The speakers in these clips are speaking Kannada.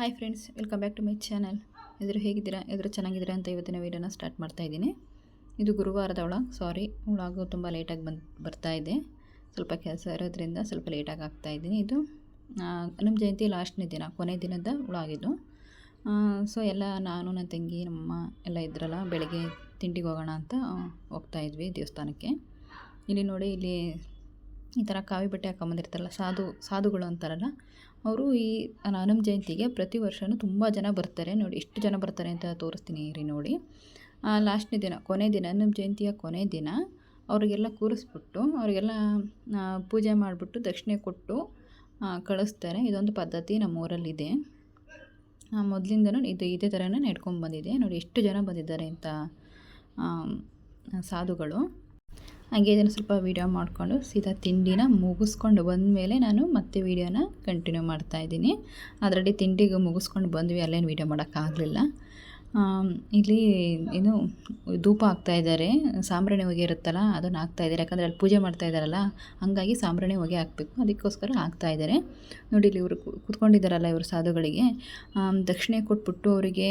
Hi friends welcome back to my channel ಎದುರು ಹೇಗಿದ್ದೀರಾ? ಎದುರು ಚೆನ್ನಾಗಿದ್ದೀರಾ ಅಂತ ಇವತ್ತಿನ ವೀಡಿಯೋನ ಸ್ಟಾರ್ಟ್ ಮಾಡ್ತಾ ಇದ್ದೀನಿ. ಇದು ಗುರುವಾರದ ಒಳಗೆ ಸಾರಿ ಒಳಗು ತುಂಬ ಲೇಟಾಗಿ ಬಂದು ಬರ್ತಾ ಇದೆ. ಸ್ವಲ್ಪ ಕೆಲಸ ಇರೋದ್ರಿಂದ ಸ್ವಲ್ಪ ಲೇಟಾಗಿ ಆಗ್ತಾ ಇದು. ನಮ್ಮ ಜಯಂತಿ ಲಾಸ್ಟ್ನೇ ದಿನ, ಕೊನೆ ದಿನದ ಒಳಗಿದ್ದು ಸೊ ಎಲ್ಲ ನಾನು ನನ್ನ ತಂಗಿ ನಮ್ಮ ಎಲ್ಲ ಇದ್ರಲ್ಲ, ಬೆಳಗ್ಗೆ ತಿಂಡಿಗೆ ಹೋಗೋಣ ಅಂತ ಹೋಗ್ತಾ ಇದ್ವಿ ದೇವಸ್ಥಾನಕ್ಕೆ. ಇಲ್ಲಿ ನೋಡಿ, ಇಲ್ಲಿ ಈ ಥರ ಕಾವಿ ಬಟ್ಟೆ ಹಾಕೊಂಬಂದಿರ್ತಾರಲ್ಲ ಸಾಧು, ಸಾಧುಗಳು ಅಂತಾರಲ್ಲ, ಅವರು ಈ ಹನುಮ ಜಯಂತಿಗೆ ಪ್ರತಿ ವರ್ಷವೂ ತುಂಬ ಜನ ಬರ್ತಾರೆ ನೋಡಿ, ಎಷ್ಟು ಜನ ಬರ್ತಾರೆ ಅಂತ ತೋರಿಸ್ತೀನಿ ರೀ ನೋಡಿ. ಲಾಸ್ಟ್ನೇ ದಿನ, ಕೊನೆ ದಿನ ಹನುಮ ಜಯಂತಿಯ ಕೊನೆ ದಿನ ಅವರಿಗೆಲ್ಲ ಕೂರಿಸ್ಬಿಟ್ಟು, ಅವರಿಗೆಲ್ಲ ಪೂಜೆ ಮಾಡಿಬಿಟ್ಟು ದಕ್ಷಿಣೆ ಕೊಟ್ಟು ಕಳಿಸ್ತಾರೆ. ಇದೊಂದು ಪದ್ಧತಿ ನಮ್ಮ ಊರಲ್ಲಿದೆ ಮೊದಲಿಂದನೂ ಇದು ಇದೇ ಥರನೇ ನಡ್ಕೊಂಡು ಬಂದಿದೆ. ನೋಡಿ, ಎಷ್ಟು ಜನ ಬಂದಿದ್ದಾರೆ ಅಂತ ಸಾಧುಗಳು. ಹಾಗೆ ಇದನ್ನು ಸ್ವಲ್ಪ ವೀಡಿಯೋ ಮಾಡಿಕೊಂಡು ಸೀದಾ ತಿಂಡಿನ ಮುಗಿಸ್ಕೊಂಡು ಬಂದಮೇಲೆ ನಾನು ಮತ್ತೆ ವೀಡಿಯೋನ ಕಂಟಿನ್ಯೂ ಮಾಡ್ತಾ ಇದ್ದೀನಿ. ಅದರಲ್ಲಿ ತಿಂಡಿಗೆ ಮುಗಿಸ್ಕೊಂಡು ಬಂದ್ವಿ, ಅಲ್ಲೇನು ವೀಡಿಯೋ ಮಾಡೋಕ್ಕಾಗಲಿಲ್ಲ. ಇಲ್ಲಿ ಏನು ಧೂಪ ಹಾಕ್ತಾಯಿದ್ದಾರೆ ಸಾಂಬ್ರಾಣಿ ಹೊಗೆ ಇರುತ್ತಲ್ಲ, ಅದನ್ನು ಹಾಕ್ತಾಯಿದ್ದಾರೆ ಯಾಕಂದರೆ ಅಲ್ಲಿ ಪೂಜೆ ಮಾಡ್ತಾ ಇದ್ದಾರಲ್ಲ, ಹಾಗಾಗಿ ಸಾಂಬ್ರಾಣಿ ಹೊಗೆ ಹಾಕಬೇಕು. ಅದಕ್ಕೋಸ್ಕರ ಹಾಕ್ತಾಯಿದ್ದಾರೆ ನೋಡಿ, ಇಲ್ಲಿ ಇವರು ಕೂತ್ಕೊಂಡಿದ್ದಾರಲ್ಲ ಇವರು ಸಾಧುಗಳಿಗೆ. ದಕ್ಷಿಣೆ ಕೊಟ್ಬಿಟ್ಟು ಅವರಿಗೆ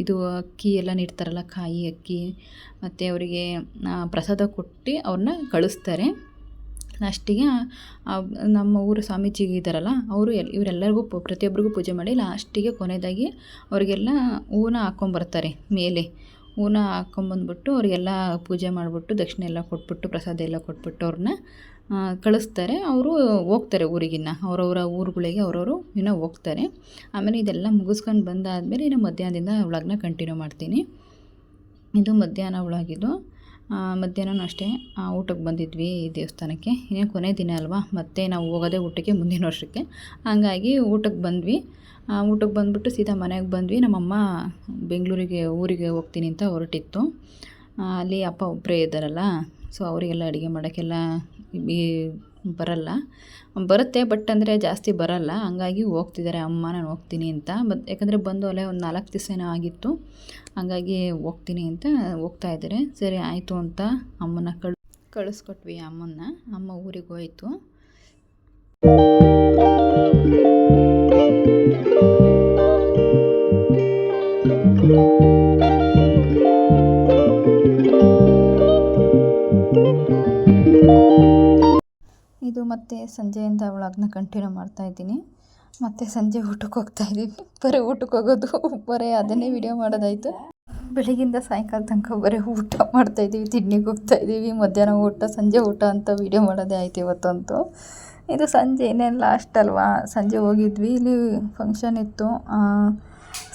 ಇದು ಅಕ್ಕಿ ಎಲ್ಲ ನೀಡ್ತಾರಲ್ಲ, ಕಾಯಿ ಅಕ್ಕಿ. ಮತ್ತು ಅವರಿಗೆ ಪ್ರಸಾದ ಕೊಟ್ಟು ಅವ್ರನ್ನ ಕಳಿಸ್ತಾರೆ. ಲಾಸ್ಟಿಗೆ ನಮ್ಮ ಊರು ಸ್ವಾಮೀಜಿಗೆ ಇದ್ದಾರಲ್ಲ, ಅವರು ಎಲ್, ಇವರೆಲ್ಲರಿಗೂ ಪ್ರತಿಯೊಬ್ಬರಿಗೂ ಪೂಜೆ ಮಾಡಿ ಲಾಸ್ಟಿಗೆ ಕೊನೆಯದಾಗಿ ಅವರಿಗೆಲ್ಲ ಹೂವನ್ನ ಹಾಕ್ಕೊಂಬರ್ತಾರೆ ಮೇಲೆ. ಹೂವನ್ನ ಹಾಕ್ಕೊಂಬಂದ್ಬಿಟ್ಟು ಅವರಿಗೆಲ್ಲ ಪೂಜೆ ಮಾಡಿಬಿಟ್ಟು ದಕ್ಷಿಣೆ ಎಲ್ಲ ಕೊಟ್ಬಿಟ್ಟು, ಪ್ರಸಾದ ಎಲ್ಲ ಕೊಟ್ಬಿಟ್ಟು ಅವ್ರನ್ನ ಕಳಿಸ್ತಾರೆ. ಅವರು ಹೋಗ್ತಾರೆ ಊರಿಗಿನ್ನ. ಅವರವರ ಊರುಗಳಿಗೆ ಅವರವರು ಇನ್ನೂ ಹೋಗ್ತಾರೆ. ಆಮೇಲೆ ಇದೆಲ್ಲ ಮುಗಿಸ್ಕೊಂಡು ಬಂದಾದಮೇಲೆ ಇನ್ನು ಮಧ್ಯಾಹ್ನದಿಂದ ವ್ಲಾಗ್ನ ಕಂಟಿನ್ಯೂ ಮಾಡ್ತೀನಿ. ಇದು ಮಧ್ಯಾಹ್ನ ಒಳಗಿದ್ದು ಮಧ್ಯಾಹ್ನನೂ ಅಷ್ಟೇ. ಊಟಕ್ಕೆ ಬಂದಿದ್ವಿ ದೇವಸ್ಥಾನಕ್ಕೆ. ಇನ್ನೇ ಕೊನೆ ದಿನ ಅಲ್ವಾ? ಮತ್ತೆ ನಾವು ಹೋಗೋದೇ ಊಟಕ್ಕೆ ಮುಂದಿನ ವರ್ಷಕ್ಕೆ. ಹಾಗಾಗಿ ಊಟಕ್ಕೆ ಬಂದ್ವಿ. ಊಟಕ್ಕೆ ಬಂದುಬಿಟ್ಟು ಸೀದಾ ಮನೆಗೆ ಬಂದ್ವಿ. ನಮ್ಮಮ್ಮ ಬೆಂಗಳೂರಿಗೆ ಊರಿಗೆ ಹೋಗ್ತೀನಿ ಅಂತ ಹೊರಟಿತ್ತು. ಅಲ್ಲಿ ಅಪ್ಪ ಒಬ್ಬರೇ ಇದ್ದಾರಲ್ಲ ಸೊ ಅವರಿಗೆಲ್ಲ ಅಡುಗೆ ಮಾಡೋಕ್ಕೆಲ್ಲ ಬರಲ್ಲ. ಬರುತ್ತೆ ಬಟ್ ಅಂದರೆ ಜಾಸ್ತಿ ಬರಲ್ಲ. ಹಂಗಾಗಿ ಹೋಗ್ತಿದ್ದಾರೆ. ಅಮ್ಮ, ನಾನು ಹೋಗ್ತೀನಿ ಅಂತ. ಬಟ್ ಯಾಕಂದರೆ ಬಂದು ಅಲ್ಲೇ ಒಂದು ನಾಲ್ಕು ದಿವಸ ಏನೋ ಆಗಿತ್ತು. ಹಂಗಾಗಿ ಹೋಗ್ತೀನಿ ಅಂತ ಹೋಗ್ತಾ ಇದ್ದಾರೆ. ಸರಿ, ಆಯಿತು ಅಂತ ಅಮ್ಮನ ಕಳ್, ಕಳಿಸ್ಕೊಟ್ವಿ ಅಮ್ಮನ್ನ. ಅಮ್ಮ ಊರಿಗೆ ಹೋಯಿತು. ಇದು ಮತ್ತೆ ಸಂಜೆಯಿಂದ ವ್ಲಾಗ್ನ ಕಂಟಿನ್ಯೂ ಮಾಡ್ತಾ ಇದ್ದೀನಿ. ಮತ್ತು ಸಂಜೆ ಊಟಕ್ಕೆ ಹೋಗ್ತಾ ಇದ್ದೀನಿ. ಬರೀ ಊಟಕ್ಕೆ ಹೋಗೋದು ಬರೀ ಅದನ್ನೇ ವಿಡಿಯೋ ಮಾಡೋದಾಯಿತು. ಬೆಳಗಿಂದ ಸಾಯಂಕಾಲ ತನಕ ಬರೀ ಊಟ ಮಾಡ್ತಾಯಿದ್ದೀವಿ ತಿಂಡಿಗೆ ಹೋಗ್ತಾ ಇದ್ದೀವಿ. ಮಧ್ಯಾಹ್ನ ಊಟ, ಸಂಜೆ ಊಟ ಅಂತ ವಿಡಿಯೋ ಮಾಡೋದೇ ಆಯ್ತು ಇವತ್ತಂತೂ ಇದು ಸಂಜೆ ಏನೇನು ಲಾಸ್ಟ್ ಅಲ್ವಾ? ಸಂಜೆ ಹೋಗಿದ್ವಿ. ಇಲ್ಲಿ ಫಂಕ್ಷನ್ ಇತ್ತು.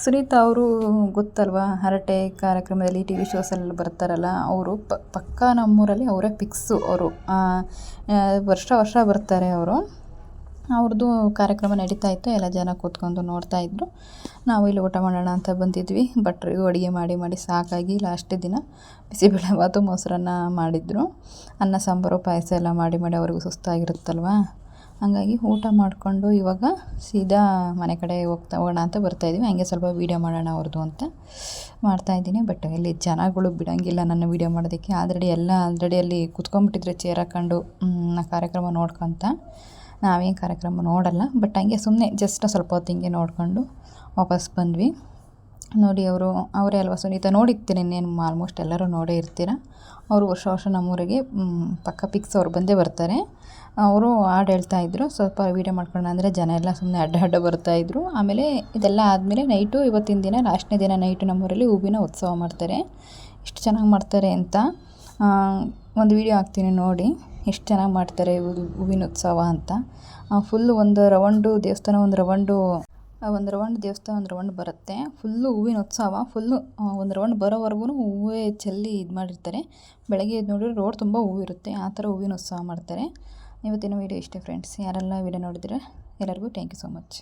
ಸುನೀತಾ ಅವರು ಗೊತ್ತಲ್ವಾ? ಹರಟೆ ಕಾರ್ಯಕ್ರಮದಲ್ಲಿ ಟಿ ವಿ ಶೋಸಲ್ಲಿ ಬರ್ತಾರಲ್ಲ, ಅವರು ಪಕ್ಕ ನಮ್ಮೂರಲ್ಲಿ ಅವರೇ ಫಿಕ್ಸು ಅವರು. ವರ್ಷ ವರ್ಷ ಬರ್ತಾರೆ ಅವರು. ಅವ್ರದ್ದು ಕಾರ್ಯಕ್ರಮ ನಡೀತಾ ಇತ್ತು, ಎಲ್ಲ ಜನ ಕೂತ್ಕೊಂಡು ನೋಡ್ತಾ ಇದ್ದರು ನಾವು ಇಲ್ಲಿ ಊಟ ಮಾಡೋಣ ಅಂತ ಬಂದಿದ್ವಿ ಭಟ್ರಿಗೂ ಅಡುಗೆ ಮಾಡಿ ಮಾಡಿ ಸಾಕಾಗಿ ಲಾಸ್ಟ್ ದಿನ ಬಿಸಿಬೇಳೆಭಾತು ಮೊಸರನ್ನ ಮಾಡಿದ್ರು. ಅನ್ನ, ಸಾಂಬಾರು, ಪಾಯಸ ಎಲ್ಲ ಮಾಡಿ ಮಾಡಿ ಅವ್ರಿಗೂ ಸುಸ್ತಾಗಿರುತ್ತಲ್ವ? ಹಾಗಾಗಿ ಊಟ ಮಾಡಿಕೊಂಡು ಇವಾಗ ಸೀದಾ ಮನೆ ಕಡೆ ಹೋಗ್ತಾ ಹೋಗೋಣ ಅಂತ ಬರ್ತಾಯಿದ್ವಿ ಹಂಗೆ ಸ್ವಲ್ಪ ವೀಡಿಯೋ ಮಾಡೋಣ ಅವ್ರದ್ದು ಅಂತ ಮಾಡ್ತಾಯಿದ್ದೀನಿ ಬಟ್ ಇಲ್ಲಿ ಜನಗಳು ಬಿಡೋಂಗಿಲ್ಲ ನನ್ನ ವೀಡಿಯೋ ಮಾಡೋದಕ್ಕೆ. ಆಲ್ರೆಡಿ ಎಲ್ಲ ಆಲ್ರೆಡಿ ಅಲ್ಲಿ ಕುತ್ಕೊಂಡ್ಬಿಟ್ಟಿದ್ರೆ ಚೇರ್ ಹಾಕೊಂಡು ಕಾರ್ಯಕ್ರಮ ನೋಡ್ಕೊತ. ನಾವೇನು ಕಾರ್ಯಕ್ರಮ ನೋಡಲ್ಲ. ಬಟ್ ಹಂಗೆ ಸುಮ್ಮನೆ ಜಸ್ಟ್ ಸ್ವಲ್ಪ ಹೊತ್ತು ಹಿಂಗೆ ನೋಡಿಕೊಂಡು ವಾಪಸ್ ಬಂದ್ವಿ. ನೋಡಿ ಅವರು, ಅವರೇ ಅಲ್ವಾ ಸುನೀತ? ನೋಡಿರ್ತೀರಿ ಇನ್ನೇನು ಆಲ್ಮೋಸ್ಟ್ ಎಲ್ಲರೂ ನೋಡೇ ಇರ್ತೀರ? ಅವರು ವರ್ಷ ವರ್ಷ ನಮ್ಮೂರಿಗೆ ಪಕ್ಕ ಪಿಕ್ಸ್ ಅವ್ರು ಬಂದೇ ಬರ್ತಾರೆ. ಅವರು ಹಾಡು ಹೇಳ್ತಾಯಿದ್ರು ಸ್ವಲ್ಪ ವೀಡಿಯೋ ಮಾಡ್ಕೊಂಡು ಅಂದರೆ ಜನ ಎಲ್ಲ ಸುಮ್ಮನೆ ಅಡ್ಡ ಅಡ್ಡ ಬರ್ತಾಯಿದ್ರು ಆಮೇಲೆ ಇದೆಲ್ಲ ಆದಮೇಲೆ ನೈಟು ಇವತ್ತಿನ ದಿನ ಲಾಸ್ಟ್ನೇ ದಿನ ನೈಟು ನಮ್ಮೂರಲ್ಲಿ ಹೂವಿನ ಉತ್ಸವ ಮಾಡ್ತಾರೆ. ಎಷ್ಟು ಚೆನ್ನಾಗಿ ಮಾಡ್ತಾರೆ ಅಂತ ಒಂದು ವೀಡಿಯೋ ಹಾಕ್ತೀನಿ ನೋಡಿ. ಎಷ್ಟು ಚೆನ್ನಾಗಿ ಮಾಡ್ತಾರೆ ಹೂವಿನ ಉತ್ಸವ ಅಂತ. ಫುಲ್ ಒಂದು ರೌಂಡು ದೇವಸ್ಥಾನ ಒಂದು ರೌಂಡು ಒಂದು ರೌಂಡ್ ದೇವಸ್ಥಾನ, ಒಂದು ರೌಂಡ್ ಬರುತ್ತೆ. ಫುಲ್ಲು ಹೂವಿನ ಉತ್ಸವ ಫುಲ್ಲು ಒಂದು ರೌಂಡ್ ಬರೋವರೆಗೂ ಹೂವೇ ಚೆಲ್ಲಿ ಇದು ಮಾಡಿರ್ತಾರೆ. ಬೆಳಗ್ಗೆ ಇದು ನೋಡಿದ್ರೆ ರೋಡ್ ತುಂಬ ಹೂವಿರುತ್ತೆ ಆ ಥರ ಹೂವಿನ ಉತ್ಸವ ಮಾಡ್ತಾರೆ. ಇವತ್ತಿನ ವೀಡಿಯೋ ಇಷ್ಟೇ ಫ್ರೆಂಡ್ಸ್ ಯಾರೆಲ್ಲ ವೀಡಿಯೋ ನೋಡಿದ್ರೆ ಎಲ್ಲರಿಗೂ ಥ್ಯಾಂಕ್ ಯು ಸೊ ಮಚ್